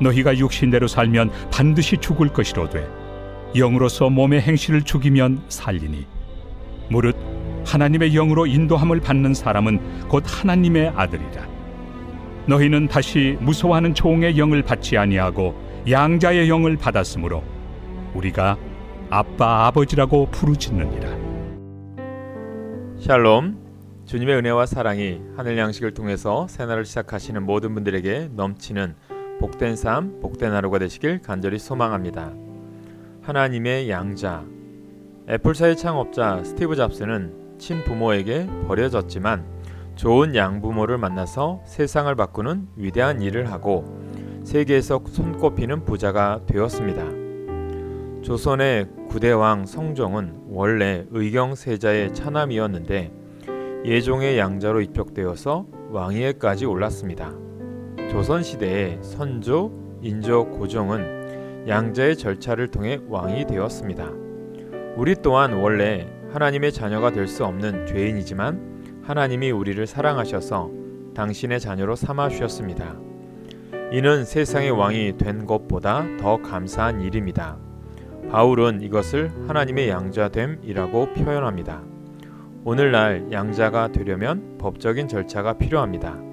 너희가 육신대로 살면 반드시 죽을 것이로되 영으로서 몸의 행실을 죽이면 살리니. 무릇 하나님의 영으로 인도함을 받는 사람은 곧 하나님의 아들이라. 너희는 다시 무서워하는 종의 영을 받지 아니하고 양자의 영을 받았으므로 우리가 아빠 아버지라고 부르짖느니라. 샬롬. 주님의 은혜와 사랑이 하늘 양식을 통해서 새날을 시작하시는 모든 분들에게 넘치는 복된 삶, 복된 하루가 되시길 간절히 소망합니다. 하나님의 양자 애플사의 창업자 스티브 잡스는 친부모에게 버려졌지만 좋은 양부모를 만나서 세상을 바꾸는 위대한 일을 하고 세계에서 손꼽히는 부자가 되었습니다. 조선의 구대왕 성종은 원래 의경세자의 차남이었는데 예종의 양자로 입적되어서 왕위에까지 올랐습니다. 조선 시대의 선조, 인조, 고종은 양자의 절차를 통해 왕이 되었습니다. 우리 또한 원래 하나님의 자녀가 될 수 없는 죄인이지만 하나님이 우리를 사랑하셔서 당신의 자녀로 삼아 주셨습니다. 이는 세상의 왕이 된 것보다 더 감사한 일입니다. 바울은 이것을 하나님의 양자됨이라고 표현합니다. 오늘날 양자가 되려면 법적인 절차가 필요합니다.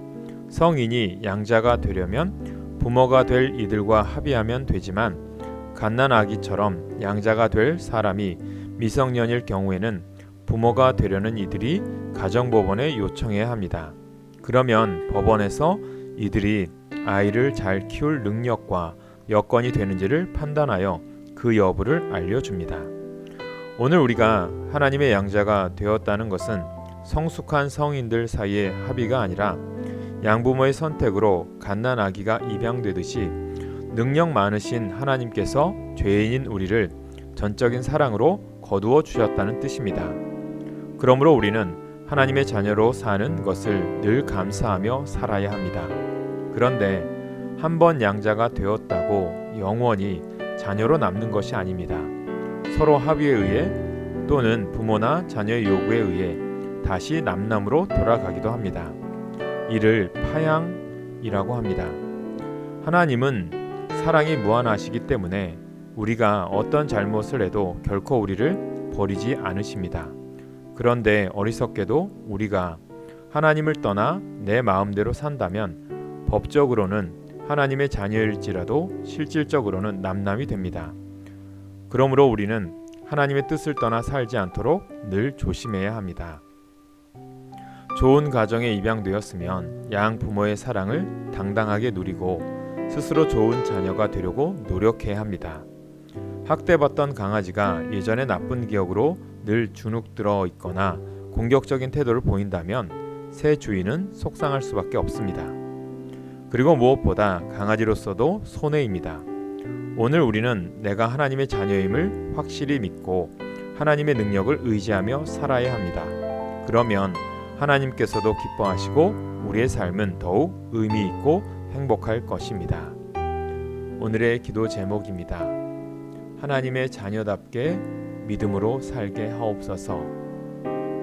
성인이 양자가 되려면 부모가 될 이들과 합의하면 되지만 갓난 아기처럼 양자가 될 사람이 미성년일 경우에는 부모가 되려는 이들이 가정법원에 요청해야 합니다. 그러면 법원에서 이들이 아이를 잘 키울 능력과 여건이 되는지를 판단하여 그 여부를 알려줍니다. 오늘 우리가 하나님의 양자가 되었다는 것은 성숙한 성인들 사이의 합의가 아니라 양부모의 선택으로 갓난 아기가 입양되듯이 능력 많으신 하나님께서 죄인인 우리를 전적인 사랑으로 거두어 주셨다는 뜻입니다. 그러므로 우리는 하나님의 자녀로 사는 것을 늘 감사하며 살아야 합니다. 그런데 한 번 양자가 되었다고 영원히 자녀로 남는 것이 아닙니다. 서로 합의에 의해 또는 부모나 자녀의 요구에 의해 다시 남남으로 돌아가기도 합니다. 이를 파양이라고 합니다. 하나님은 사랑이 무한하시기 때문에 우리가 어떤 잘못을 해도 결코 우리를 버리지 않으십니다. 그런데 어리석게도 우리가 하나님을 떠나 내 마음대로 산다면 법적으로는 하나님의 자녀일지라도 실질적으로는 남남이 됩니다. 그러므로 우리는 하나님의 뜻을 떠나 살지 않도록 늘 조심해야 합니다. 좋은 가정에 입양되었으면 양 부모의 사랑을 당당하게 누리고 스스로 좋은 자녀가 되려고 노력해야 합니다. 학대받던 강아지가 예전의 나쁜 기억으로 늘 주눅들어 있거나 공격적인 태도를 보인다면 새 주인은 속상할 수밖에 없습니다. 그리고 무엇보다 강아지로서도 손해입니다. 오늘 우리는 내가 하나님의 자녀임을 확실히 믿고 하나님의 능력을 의지하며 살아야 합니다. 그러면 하나님께서도 기뻐하시고 우리의 삶은 더욱 의미 있고 행복할 것입니다. 오늘의 기도 제목입니다. 하나님의 자녀답게 믿음으로 살게 하옵소서.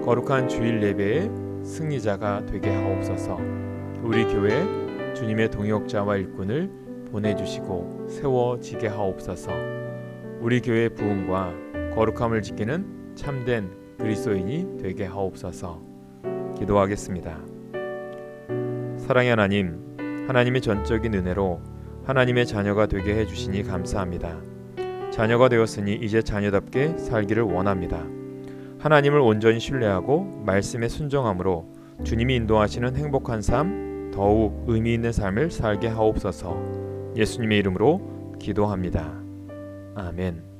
거룩한 주일 예배의 승리자가 되게 하옵소서. 우리 교회 주님의 동역자와 일꾼을 보내주시고 세워지게 하옵소서. 우리 교회 부흥과 거룩함을 지키는 참된 그리스도인이 되게 하옵소서. 기도하겠습니다. 사랑의 하나님, 하나님의 전적인 은혜로 하나님의 자녀가 되게 해주시니 감사합니다. 자녀가 되었으니 이제 자녀답게 살기를 원합니다. 하나님을 온전히 신뢰하고 말씀에 순종함으로 주님이 인도하시는 행복한 삶, 더욱 의미 있는 삶을 살게 하옵소서. 예수님의 이름으로 기도합니다. 아멘.